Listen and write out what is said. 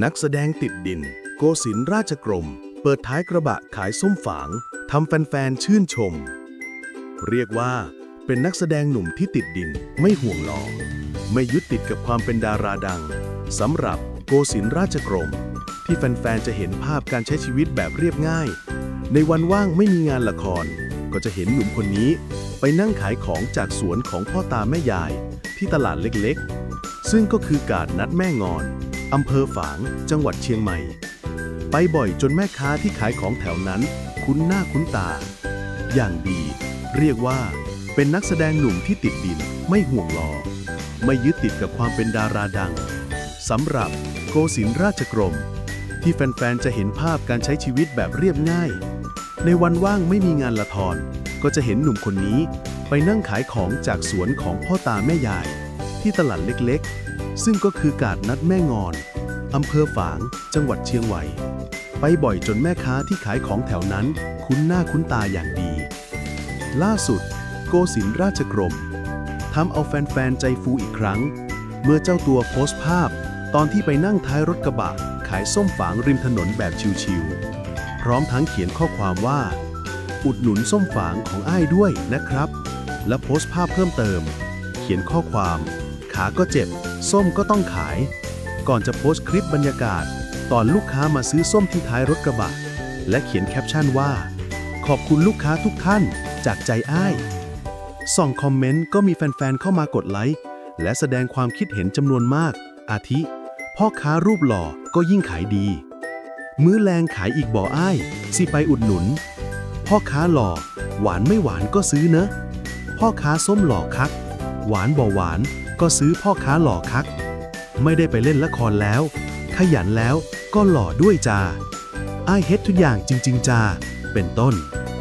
นักแสดงติดดิน โกศินราชกรม เปิดท้ายกระบะขายส้มฝางทำแฟนๆ ชื่นชม เรียกว่า เป็นนักแสดงหนุ่มที่ติดดินไม่ห่วงหลอไม่ยึดติดกับความเป็นดาราดังสำหรับโกศินทร์ราชกรม ที่แฟนๆ จะเห็นภาพการใช้ชีวิตแบบเรียบง่าย ในวันว่างไม่มีงานละคร ก็จะเห็นหนุ่มคนนี้ ไปนั่งขายของจากสวนของพ่อตาแม่ยาย ที่ตลาดเล็กๆ ซึ่งก็คือกาดนัดแม่งอน อำเภอฝาง จังหวัดเชียงใหม่ ไปบ่อยจนแม่ค้าที่ขายของแถวนั้น คุ้นหน้าคุ้นตา อย่างดี เรียกว่า เป็นนักแสดงหนุ่มที่ติดดินไม่ห่วงหลอ ไม่ยึดติดกับความเป็นดาราดังสำหรับโกศินราชกรม ที่แฟนๆ จะเห็นภาพการใช้ชีวิตแบบเรียบง่าย ในวันว่างไม่มีงานละครก็จะเห็นหนุ่มคนนี้ ไปนั่งขายของจากสวนของพ่อตาแม่ยาย ที่ตลาดเล็กๆ ซึ่งก็คือกาดนัดแม่งอน อำเภอฝาง จังหวัดเชียงใหม่ไปบ่อยจนแม่ค้าที่ขายของแถวนั้น คุ้นหน้าคุ้นตาอย่างดี ล่าสุด โกศินทร์ราชกรมทำเอาแฟนๆ ใจฟูอีกครั้ง เมื่อเจ้าตัวโพสต์ภาพ ตอนที่ไปนั่งท้ายรถกระบะ ขายส้มฝางริมถนนแบบชิวๆพร้อมทั้งเขียนข้อความว่า อุดหนุนส้มฝางของอ้ายด้วยนะครับ และโพสต์ภาพเพิ่มเติม เขียนข้อความ ขาก็เจ็บ ส้มก็ต้องขาย ก่อนจะโพสต์คลิปบรรยากาศ ตอนลูกค้ามาซื้อส้มที่ท้ายรถกระบะ และเขียนแคปชั่นว่า ขอบคุณลูกค้าทุกท่าน จากใจอ้ายส่องคอมเมนต์ก็มีแฟนๆเข้ามากดไลค์และแสดงความคิดเห็นจำนวนมาก อาทิ พ่อค้ารูปหล่อก็ยิ่งขายดี มื้อแรงขายอีกบ่ออ้าย สิไปอุดหนุน พ่อค้าหล่อ หวานไม่หวานก็ซื้อเนอะ พ่อค้าส้มหล่อคัก หวานบ่หวาน ก็ซื้อพ่อค้าหล่อคัก ไม่ได้ไปเล่นละครแล้ว ขยันแล้วก็หล่อด้วยจ้าอ้ายเฮ็ดทุกอย่างจริง ๆจ้าเป็นต้น